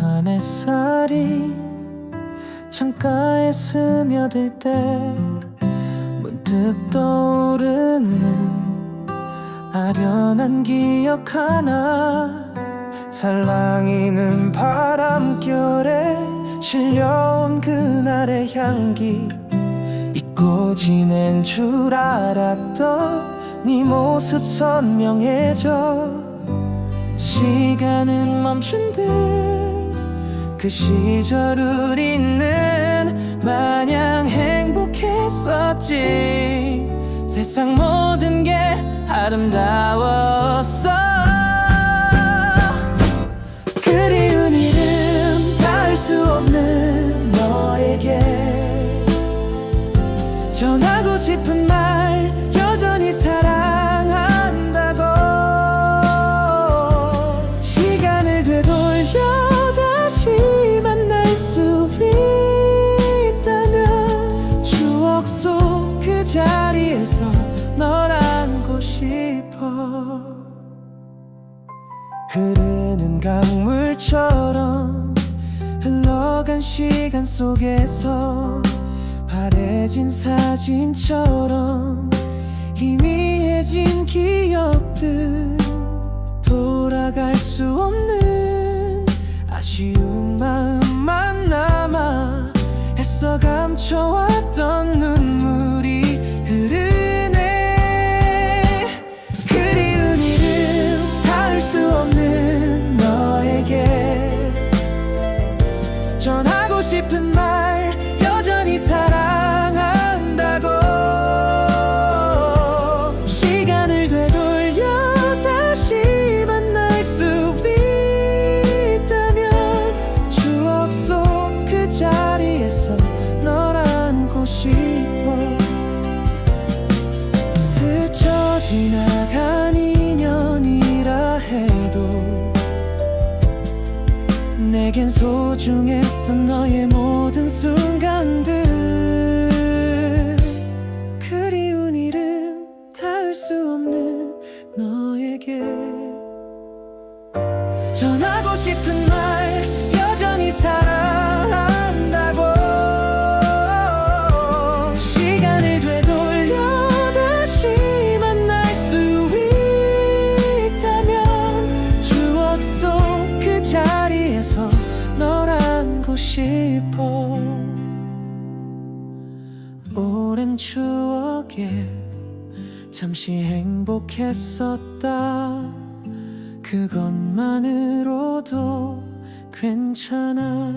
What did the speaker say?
한 햇살이 창가에 스며들 때 문득 떠오르는 아련한 기억 하나. 살랑이는 바람결에 실려온 그날의 향기. 잊고 지낸 줄 알았던 네 모습 선명해져 시간은 멈춘 듯. 그 시절을 잊는 마냥 행복했었지. 세상 모든 게 아름다웠어. 그리운 이름 닿을 수 없는 너에게 전하고 싶은 말 흐르는 강물처럼 흘러간 시간 속에서 바래진 사진처럼 희미해진 기억들 돌아갈 수 없는 아쉬운 마음만 남아 애써 감춰왔 전하 내겐 소중했던 너의 모든 순간들. 그리운 이름 닿을 수 없는 너에게. 전하고 싶은 말 싶어. 오랜 추억에 잠시 행복했었다. 그것만으로도 괜찮아.